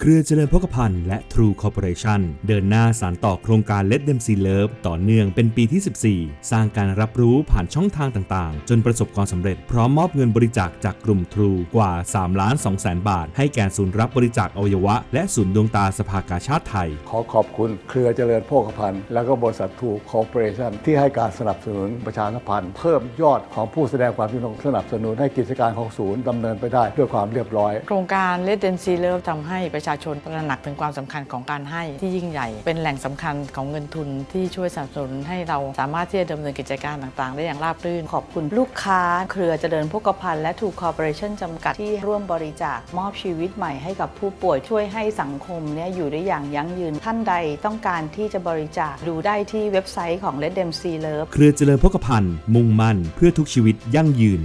เครือเจริญพกพันธ์และ True Corporation เดินหน้าสานต่อโครงการ Let Them See Love ต่อเนื่องเป็นปีที่ 14 สร้างการรับรู้ผ่านช่องทางต่างๆ จนประสบความสำเร็จพร้อมมอบเงินบริจาคจากกลุ่ม True กว่า 3 ล้าน2แสนบาท ให้แก่ศูนย์รับบริจาคอวัยวะ และศูนย์ดวงตาสภากาชาติไทย ขอขอบคุณเครือเจริญโภคภัณฑ์แล้วก็บริษัททูคอร์ปอเรชั่นที่ให้การสนับสนุนประชาสัมพันธ์เพิ่มยอดของผู้แสดงความคิดเห็นสนับสนุนให้กิจการของศูนย์ดำเนินไปได้ด้วยความเรียบร้อย โครงการ Let Them See Love ทำให้ประชาชนตระหนักถึงความสำคัญของการให้ที่ยิ่งใหญ่ เป็นแหล่งสำคัญของเงินทุนที่ช่วยสนับสนุนให้เราสามารถที่จะดำเนินกิจการต่างๆ ได้อย่างราบรื่น ขอบคุณลูกค้า เครือเจริญพกพันธ์และทูคอร์ปอเรชั่นจำกัดที่ร่วมบริจาคมอบชีวิตใหม่ให้กับผู้ป่วยช่วยให้สังคมเนี่ยอยู่ได้อย่างยั่งยืนท่านใดต้องการที่จะบริจาคดูได้ที่เว็บไซต์ของ Let Them See Love เครือเจริญพกพันธ์มุ่งมั่นเพื่อทุกชีวิตยั่งยืน